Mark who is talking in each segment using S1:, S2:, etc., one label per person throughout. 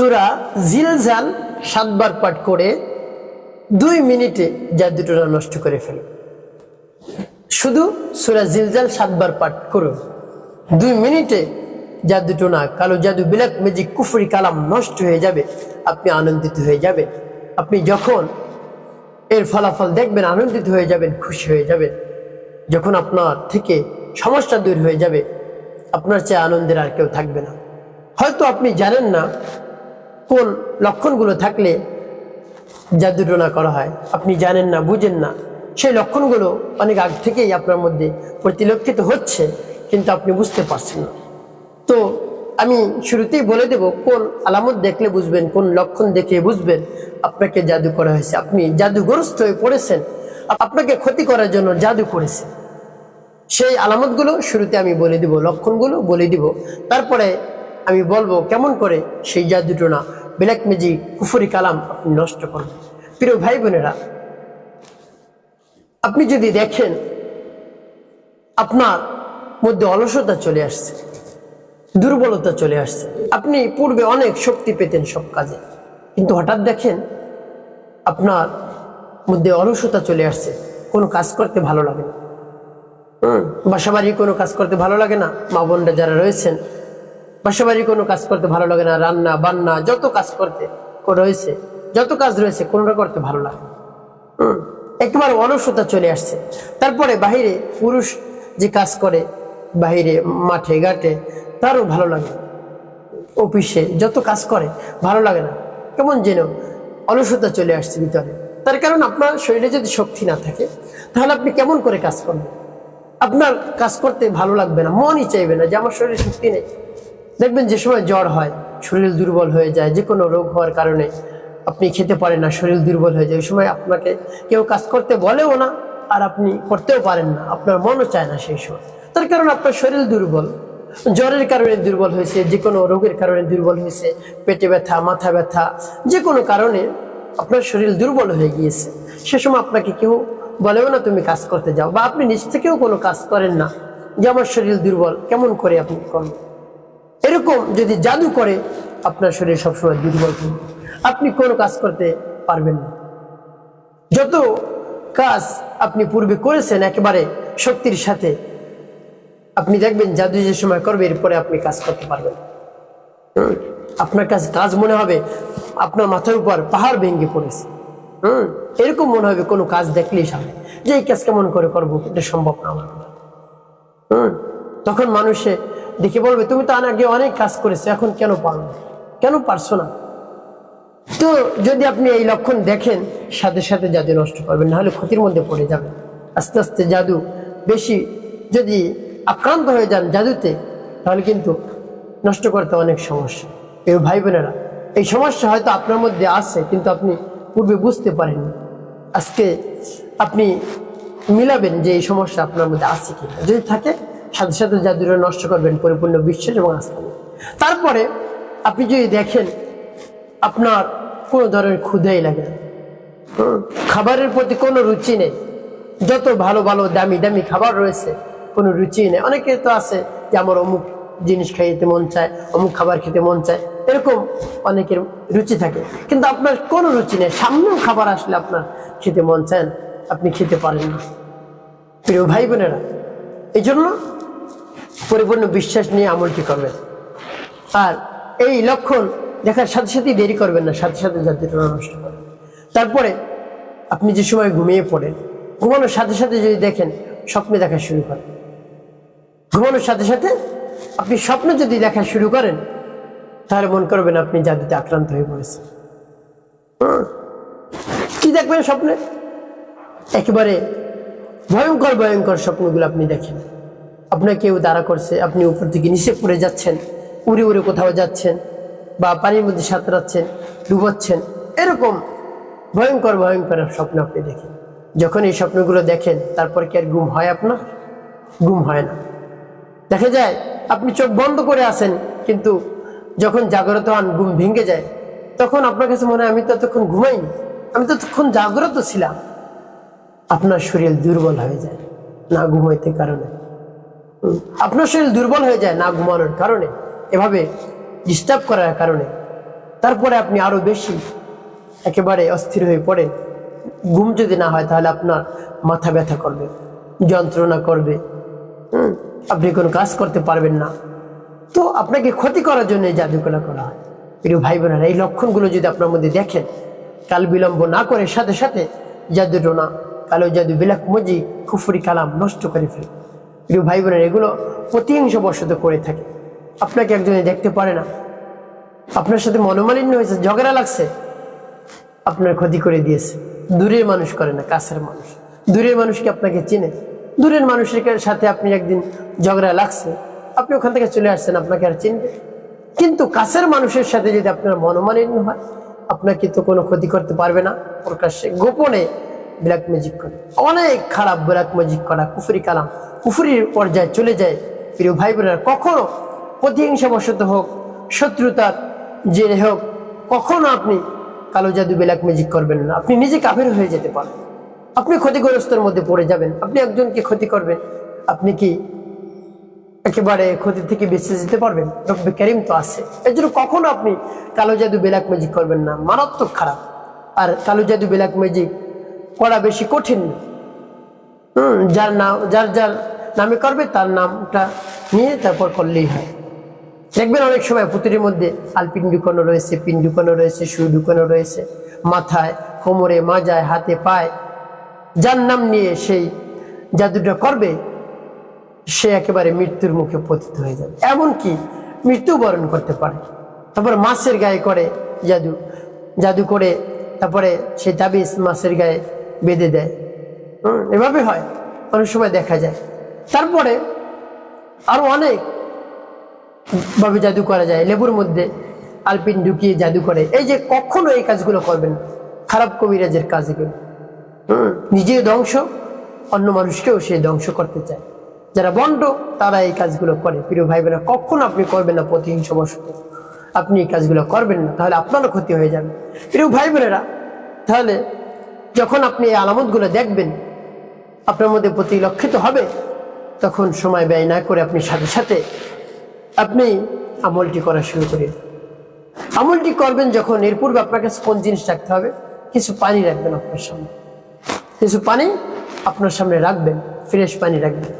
S1: সুরা জিলজাল সাতবার পাঠ করে দুই মিনিটে জাদুটোনা নষ্ট করে ফেলুন শুধু সুরা জিলজাল সাতবার পাঠ করুন। দুই মিনিটে জাদুটোনা কালো জাদু বিলাক ম্যাজিক, কুফরি কালাম নষ্ট হয়ে যাবে, আপনি আনন্দিত হয়ে যাবেন। আপনি যখন এর ফলাফল দেখবেন, আনন্দিত হয়ে যাবেন, খুশি হয়ে যাবেন। যখন আপনার থেকে সমস্যা দূর হয়ে যাবে, আপনার চেয়ে আনন্দের আর কেউ থাকবে না। হয়তো আপনি জানেন না কোন লক্ষণগুলো থাকলে জাদুটোনা করা হয়। আপনি জানেন না, বুঝেন না। সেই লক্ষণগুলো অনেক আগ থেকেই আপনার মধ্যে পরিলক্ষিত হচ্ছে, কিন্তু আপনি বুঝতে পারছেন না। তো আমি শুরুতেই বলে দেব, কোন আলামত দেখলে বুঝবেন, কোন লক্ষণ দেখে বুঝবেন আপনাকে জাদু করা হয়েছে। আপনি জাদুগ্রস্ত হয়ে পড়েছেন, আপনাকে ক্ষতি করার জন্য জাদু করেছে। সেই আলামতগুলো শুরুতে আমি বলে দিব, লক্ষণগুলো বলে দিব। তারপরে আমি বলব কেমন করে সেই জাদুটো না ব্ল্যাক ম্যাজিক কুফুরি কালাম আপনি নষ্ট করবেন প্রিয় ভাই বোনেরা আপনি যদি দেখেন আপনার মধ্যে অলসতা চলে আসছে, দুর্বলতা চলে আসছে, আপনি পূর্বে অনেক শক্তি পেতেন সব কাজে, কিন্তু হঠাৎ দেখেন আপনার মধ্যে অলসতা চলে আসছে, কোনো কাজ করতে ভালো লাগে না। হুম বাসা বাড়ি কোনো কাজ করতে ভালো লাগে না? মা বোনরা যারা রয়েছেন বাসা বাড়ি কোনো কাজ করতে ভালো লাগে না, রান্না, বান্না, যত কাজ করতে রয়েছে, যত কাজ রয়েছে, কোনোটা করতে ভালো লাগে একেবারে অলসতা চলে আসছে। তারপরে বাহিরে পুরুষ যে কাজ করে, বাহিরে মাঠে, ঘাটে, তারও ভালো লাগে অফিসে যত কাজ করে, ভালো লাগে না। কেমন যেন অলসতা চলে আসছে ভিতরে। তার কারণ আপনার শরীরে যদি শক্তি না থাকে, তাহলে আপনি কেমন করে কাজ করবেন? আপনার কাজ করতে ভালো লাগবে না, মনই চাইবে না যে আমার শরীরে শক্তি নেই। দেখবেন যে সময় জ্বর হয়, শরীর দুর্বল হয়ে যায় যে কোনো রোগ হওয়ার কারণে আপনি খেতে পারেন না, শরীর দুর্বল হয়ে যায়, ওই সময় আপনাকে কেউ কাজ করতে বলেও না আর আপনি করতেও পারেন না, আপনার মনও চায় না সেই সময়। তার কারণ আপনার শরীর দুর্বল। জ্বরের কারণে দুর্বল হয়েছে যে কোনো রোগের কারণে দুর্বল হয়েছে, পেটে ব্যথা, মাথা ব্যথা যে কোনো কারণে আপনার শরীর দুর্বল হয়ে গিয়েছে। সে সময় আপনাকে কেউ বলেও না, তুমি কাজ করতে যাও বা আপনি নিজ থেকেও কোনো কাজ করেন না যে, আমার শরীর দুর্বল, কেমন করে আপনি করবেন? এরকম যদি জাদু করে, আপনার শরীর সবসময় দুর্বল আপনি কোনো কাজ করতে পারবেন না। যত কাজ আপনি পূর্বে করেছেন, একেবারে শক্তির সাথে, আপনি দেখবেন জাদু যে সময় করবে, এরপরে আপনি কাজ করতে পারবেন আপনার কাছে কাজ মনে হবে, আপনার মাথার উপর পাহাড় ভেঙে পড়েছে। হুম? এরকম মনে হবে কোনো কাজ দেখলেই সামনে। যে এই কাজ কেমন করে করব, এটা সম্ভব না আমার। তখন মানুষে দেখে বলবে, তুমি তো আগে অনেক কাজ করেছ, এখন কেন পারো কেন পারছ না? তো যদি আপনি এই লক্ষণ দেখেন, সাথে সাথে জাদু নষ্ট করবেন, নাহলে ক্ষতির মধ্যে পড়ে যাবেন আস্তে আস্তে জাদু বেশি, যদি আক্রান্ত হয়ে যান জাদুতে, তাহলে কিন্তু নষ্ট করতে অনেক সমস্যা। এই ভাই বোনেরা এই সমস্যা হয়তো আপনার মধ্যে আছে, কিন্তু আপনি পূর্বে বুঝতে পারেননি। আজকে আপনি মিলাবেন যে এই সমস্যা আপনার মধ্যে আছে কি যদি থাকে সাথে সাথে জাদুটা নষ্ট করবেন, পরিপূর্ণ বিশ্বাস এবং আস্থা তারপরে আপনি যদি দেখেন আপনার কোনো ধরনের ক্ষুদাই লাগে না খাবারের প্রতি কোনো রুচি নেই, যত ভালো ভালো দামি দামি খাবার রয়েছে, কোনো রুচি নেই। অনেকে তো আছে যে আমার অমুক জিনিস খাইতে মন চায়, অমুক খাবার খেতে মন চায়, এরকম অনেকের রুচি থাকে। কিন্তু আপনার কোনো রুচি নেই, সামনেও খাবার আসলে আপনার খেতে মন চায় আপনি খেতে পারেন না। প্রিয় ভাই বোনেরা এই জন্য পরিপূর্ণ বিশ্বাস নিয়ে আমলটি করবেন আর এই লক্ষণ দেখার সাথে সাথেই দেরি করবেন না, সাথে সাথে জাতিটা নষ্ট করবেন। তারপরে আপনি যে সময় ঘুমিয়ে পড়েন, ঘুমানোর সাথে সাথে যদি দেখেন, স্বপ্নে দেখা শুরু করেন। ঘুমানোর সাথে সাথে আপনি স্বপ্ন যদি দেখা শুরু করেন, তাহলে মন করবেন আপনি জাদুতে আক্রান্ত হয়ে পড়েছেন। কি দেখবেন স্বপ্নে? একেবারে ভয়ঙ্কর ভয়ঙ্কর স্বপ্নগুলো আপনি দেখেন। আপনার কেউ দাঁড়া করছে, আপনি উপর থেকে নিচে পড়ে যাচ্ছেন, উড়ে উড়ে কোথাও যাচ্ছেন, বা পানির মধ্যে সাঁতরাচ্ছেন, ডুবাচ্ছেন, এরকম ভয়ঙ্কর ভয়ঙ্কর স্বপ্ন আপনি দেখেন। যখন এই স্বপ্নগুলো দেখেন, তারপর কি আর ঘুম হয় আপনার? ঘুম হয় না। দেখা যায়, আপনি চোখ বন্ধ করে আসেন কিন্তু যখন জাগ্রত হন, ঘুম ভেঙে যায়, তখন আপনার কাছে মনে হয়, আমি তো তখন ঘুমাইনি আমি তো তখন জাগ্রত ছিলাম। আপনার শরীর দুর্বল হয়ে যায়, না ঘুমাইতে কারণে। আপনার শরীর দুর্বল হয়ে যায় না ঘুমানোর কারণে, এভাবে ডিস্টার্ব করার কারণে। তারপরে আপনি আরও বেশি একেবারে অস্থির হয়ে পড়েন ঘুম যদি না হয় তাহলে আপনার মাথা ব্যথা করবে, যন্ত্রণা করবে। আপনি কোনো কাজ করতে পারবেন না। তো আপনাকে ক্ষতি করার জন্য এই জাদুগুলো করা হয়। প্রিয় ভাই বোনেরা এই লক্ষণগুলো যদি আপনার মধ্যে দেখেন, কাল বিলম্ব না করে সাথে সাথে জাদু টোনা কালো জাদু বিলাক মজি কুফুরি কালাম নষ্ট করে ফেলে প্রিয় ভাই বোনেরা এগুলো প্রতিহিংস বশত করে থাকে। আপনাকে একজনে দেখতে পারে না। আপনার সাথে মনোমালিন্য হয়েছে, ঝগড়া লাগছে। আপনার ক্ষতি করে দিয়েছে। দূরের মানুষ করে না, কাছের মানুষ। দূরের মানুষকে আপনাকে চিনে। দূরের মানুষের সাথে আপনি একদিন ঝগড়া লাগছে। আপনি ওখান থেকে চলে আসছেন, আপনাকে আর চিনবে কিন্তু কাছের মানুষের সাথে যদি আপনার মনোমালিন্য হয়, আপনাকে তো কোনো ক্ষতি করতে পারবে না প্রকাশ্যে, গোপনে ব্ল্যাক ম্যাজিক করে। অনেক খারাপ ব্ল্যাক ম্যাজিক করা কুফুরি কালাম। কুফুরির পর্যায়ে চলে যায়। প্রিয় ভাই বোনেরা কখনো প্রতিহিংসাবশত হোক, শত্রুতার জেরে হোক, কখনো আপনি কালো জাদু ব্ল্যাক ম্যাজিক করবেন না। আপনি নিজে কাফের হয়ে যেতে পারেন আপনি ক্ষতিগ্রস্তর মধ্যে পড়ে যাবেন। আপনি একজনকে ক্ষতি করবেন। আপনি কি একেবারে ক্ষতি থেকে বেঁচে যেতে পারবেন? রব্বে তো আছে। এর জন্য কখনো আপনি কালো জাদু ব্ল্যাক ম্যাজিক করবেন না। মারাত্মক খারাপ। আর কালো জাদু ব্ল্যাক ম্যাজিক করা বেশি কঠিন। হুম। যার নাম যার যার নামে করবে তার নামটা নিয়ে তারপর করলেই হয়। দেখবেন অনেক সময় পুতুরির মধ্যে আলপিন ঢুকানো রয়েছে পিন ঢুকানো রয়েছে সুই ঢুকানো রয়েছে মাথায় কোমরে মাজায় হাতে পায়। যার নাম নিয়ে সেই জাদুটা করবে সে একেবারে মৃত্যুর মুখে পতিত হয়ে যাবে। এমনকি মৃত্যুবরণ করতে পারে। তারপর মাছের গায়ে করে জাদু জাদু করে তারপরে সেই তাবিজ মাছের গায়ে বেঁধে দেয়। হুম, এভাবে হয় অনেক সময় দেখা যায়। তারপরে আরও অনেক ভাবে জাদু করা যায় লেবুর মধ্যে আলপিন ঢুকিয়ে জাদু করে। এই যে কখনো এই কাজগুলো করবেন খারাপ কবিরাজের কাজ এগুলো। হুম, নিজে ধ্বংস অন্য মানুষকেও সে ধ্বংস করতে চায়। যারা বন্ড তারা এই কাজগুলো করে। প্রিয় ভাই বোনেরা কখনো আপনি করবেন না প্রতিহিংস বসত আপনি এই কাজগুলো করবেন না তাহলে আপনারও ক্ষতি হয়ে যাবে। প্রিয় ভাই বোনেরা তাহলে যখন আপনি এই আলামতগুলো দেখবেন, আপনার মধ্যে প্রতিলক্ষিত হবে, তখন সময় ব্যয় না করে আপনি সাথে সাথে আপনি আমলটি করা শুরু করে আমলটি করবেন যখন, এর পূর্বে আপনার কাছে কোন জিনিস রাখতে হবে? কিছু পানি রাখবেন আপনার সামনে। কিছু পানি আপনার সামনে রাখবেন, ফ্রেশ পানি রাখবেন।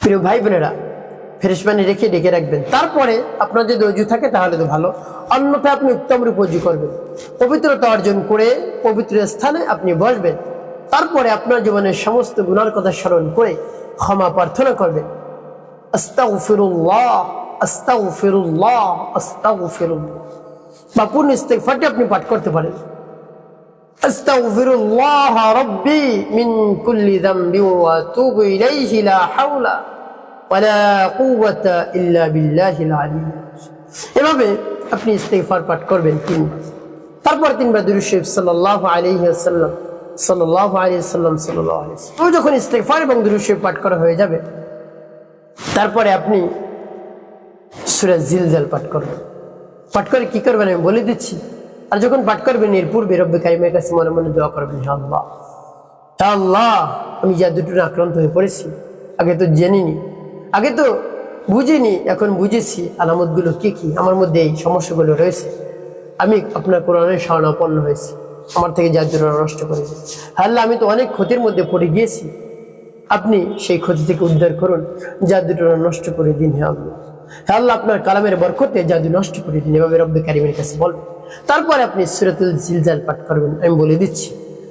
S1: প্রিয় ভাই বোনেরা ফ্রেশ পানি রেখে ডেকে রাখবেন তারপরে আপনার যদি অজু থাকে তাহলে তো ভালো অন্যথায় আপনি উত্তম রূপ অজু করবেন পবিত্রতা অর্জন করে পবিত্র স্থানে আপনি বসবেন তারপরে আপনার জীবনের সমস্ত গুণার কথা স্মরণ করে ক্ষমা প্রার্থনা করবেন আস্তাগফিরুল্লাহ আস্তাগফিরুল্লাহ আস্তাগফিরুল্লাহ বা পূর্ণ ইস্তেগফারটি আপনি পাঠ করতে পারেন أستغفر الله ربي من كل ذنب وأتوب إليه لا حول এভাবে আপনি ইস্তেগফার পাঠ করবেন তিনবার তারপর তিনবার ওয়াসাল্লাম, সাল্লাল্লাহু আলাইহি ওয়াসাল্লাম, সাল্লাল্লাহু আলাইহি ওয়াসাল্লাম। ও যখন ইস্তেগফার এবং দুরূদ শরীফ পাঠ করা হয়ে যাবে, তারপরে আপনি সূরা জিলজাল পাঠ করবেন। পাঠ করে কি করবেন আমি বলে দিচ্ছি। আর যখন পাঠ করবেন, এর পূর্বে রব্বে কারিমের কাছে মনে মনে দোয়া করবেন আল্লাহ। আল্লাহ, আমি যা দুটো আক্রান্ত হয়ে পড়েছি, আগে তো জেনিনি আগে তো বুঝিনি, এখন বুঝেছি আলামতগুলো কি কি। আমার মধ্যে এই সমস্যাগুলো রয়েছে। আমি আপনার কোরআনের স্বর্ণাপন্ন হয়েছি। আমার থেকে যা দুটো নষ্ট করেছে আল্লাহ আমি তো অনেক ক্ষতির মধ্যে পড়ে গিয়েছি। আপনি সেই ক্ষতি থেকে উদ্ধার করুন জাদুটা নষ্ট করে দিন হে আল্লাহ। হে আল্লাহ, আপনার কালামের বরকতে জাদু নষ্ট করে দিন, এভাবে রব্বে কারিমের কাছে বলবেন তারপরে আপনি সুরাতুল জিলজাল পাঠ করবেন, আমি বলে দিচ্ছি।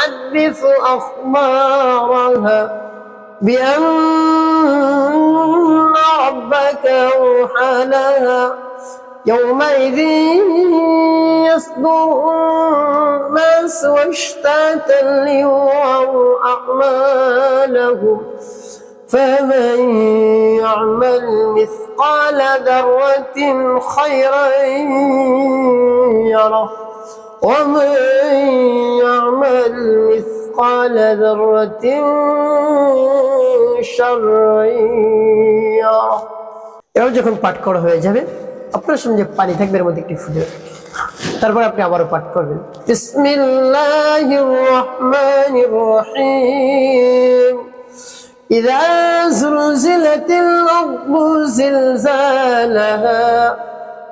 S1: تحدث أخبارها بأن ربك أوحى لها. يومئذ يصدر الناس واشتاتا ليروا أعمالهم. فمن يعمل مثقال ذرة خيرا يره. ومن مثقال ذرة شرا يره এবার যখন পাঠ করা হয়ে যাবে আপনার সামনে পানি থাকবে এর মধ্যে একটি ফুটে তারপর আপনি আবারও পাঠ করবেন বিসমিল্লাহির রহমানির রহিম إذا زلزلت الأرض زلزالها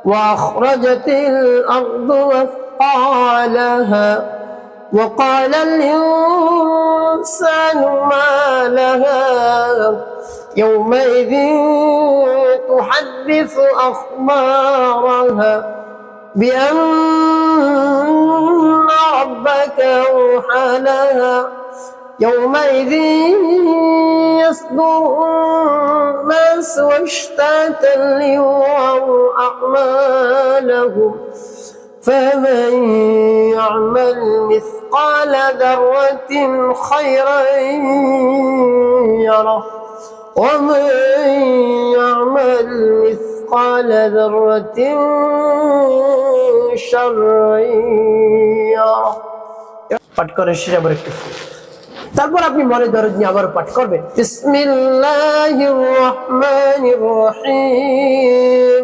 S1: وأخرجت الأرض أثقالها وقال الإنسان ما لها يومئذ تحدث أخبارها بأن ربك أوحى لها يومئذ يصدر الناس واشتاتا ليروا أعمالهم فمن مثقال ذرة خيرا يره ومن يعمل مثقال ذرة شرا يره পাঠ করে সেটা আবার একটু তারপর আপনি মনে দরদ নিয়ে আবার পাঠ করবেন বিসমিল্লাহির রহমানির রহিম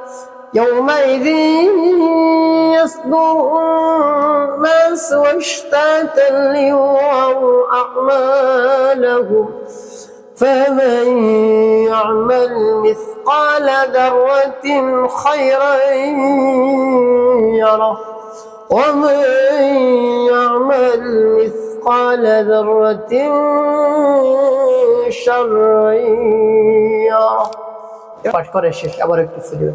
S1: يومئذ يصدر الناس واشتاتا ليروا أعمالهم فمن يعمل مثقال ذرة خيرا يره ومن يعمل مثقال ذرة شرا يره পাঠ করে শেষ আবার একটু ফুটে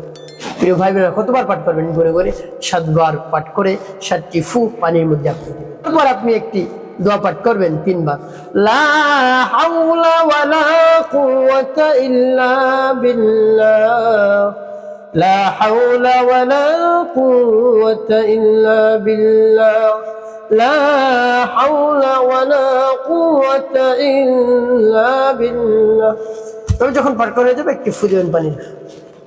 S1: প্রিয় ভাই বোনেরা কতবার পাঠ করবেন ঘুরে ঘুরে সাতবার পাঠ করে সাতটি ফু পানির মধ্যে আপনি দিবেন। তারপর আপনি একটি দোয়া পাঠ করবেন তিনবার লা হাওলা ওয়ালা কুওয়াতা ইল্লা বিল্লাহ لا حول ولا قوة إلا بالله لا حول ولا قوة إلا بالله তবে যখন পার করে যাবে একটি ফুদিবেন পানি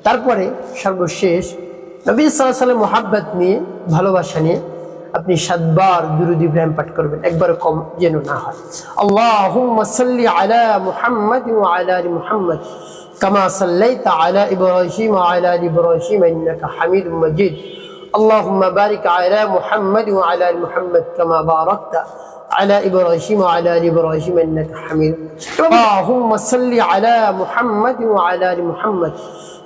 S1: তারপরে সর্বশেষ নবী সাল্লাহ সাল্লাম মোহাব্বত নিয়ে ভালোবাসা নিয়ে আপনি সাতবার দুরুদ ইব্রাহিম পাঠ করবেন একবার কম যেন না হয় আল্লাহুম্মা সাল্লি আলা মুহাম্মদ ওয়া আলা আলি মুহাম্মদ كما صليت على إبراهيم وعلى آل إبراهيم إنك حميد مجيد اللهم بارك على محمد وعلى آل محمد كما باركت على إبراهيم وعلى آل إبراهيم إنك حميد اللهم صل على محمد وعلى آل محمد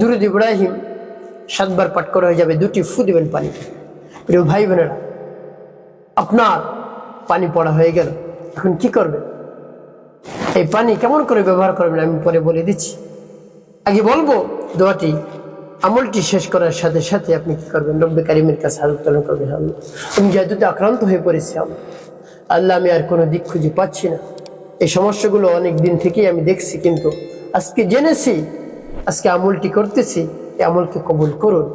S1: দুরুদ ইব্রাহিম সাতবার পাঠ করা হয়ে যাবে, দুটি ফু দেবেন পানি। প্রিয় ভাই বোনেরা, আপনার পানি পড়া হয়ে গেল, এখন কি করবেন? এই পানি কেমন করে ব্যবহার করবেন আমি পরে বলে দিচ্ছি। আগে বলব, দোয়াটি, আমলটি শেষ করার সাথে সাথে আপনি কি করবেন? রব্বে কারিমের কাছে হাত উত্তোলন করবেন আল্লাহ আমি জাদুতে আক্রান্ত হয়ে পড়েছি আল্লাহ আল্লাহ আমি আর কোনো দিক খুঁজে পাচ্ছি না। এই সমস্যাগুলো অনেক দিন থেকেই আমি দেখছি, কিন্তু আজকে জেনেছি আজকে আমলটি করতেছি, এই আমলকে কবুল করুন।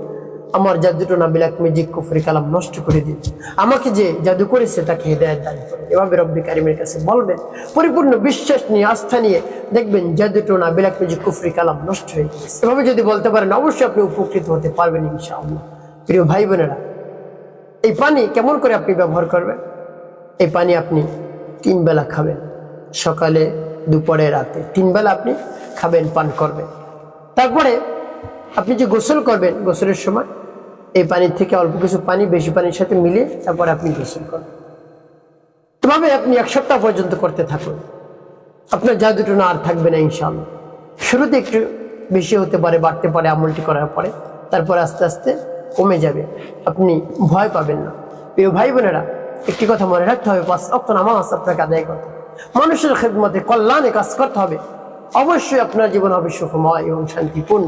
S1: আমার জাদুটো না বিলাক মিজিক কুফরি কালাম নষ্ট করে দিন। আমাকে যে জাদু করেছে তাকে হৃদয়ের দান করুন। এভাবে রব্বি কারিমের কাছে বলবেন, পরিপূর্ণ বিশ্বাস নিয়ে, আস্থা নিয়ে দেখবেন জাদুটো না বিলাক মিজিক কুফরি কালাম নষ্ট হয়ে গেছে এভাবে যদি বলতে পারেন, অবশ্যই আপনি উপকৃত হতে পারবেন ইনশাআল্লাহ। প্রিয় ভাই বোনেরা, এই পানি কেমন করে আপনি ব্যবহার করবেন? এই পানি আপনি তিন বেলা খাবেন। সকালে, দুপুরে, রাতে তিন বেলা আপনি খাবেন, পান করবেন। তারপরে আপনি যে গোসল করবেন, গোসলের সময় এই পানির থেকে অল্প কিছু পানি, বেশি পানির সাথে মিলিয়ে তারপরে আপনি গোসল করবেন এভাবে আপনি এক সপ্তাহ পর্যন্ত করতে থাকুন। আপনার যা দুটো না আর থাকবে না, ইনশাআল্লাহ। শুরুতে একটু বেশি হতে পারে, বাড়তে পারে, আমলটি করার পরে তারপরে আস্তে আস্তে কমে যাবে। আপনি ভয় পাবেন না। প্রিয় ভাই বোনেরা, একটি কথা মনে রাখতে হবে, পাঁচ অক্ট নামাজ আপনাকে আদায় করতে। মানুষের খেদমতে কল্যাণে কাজ করতে হবে। অবশ্যই আপনার জীবন হবে সুখময় এবং শান্তিপূর্ণ।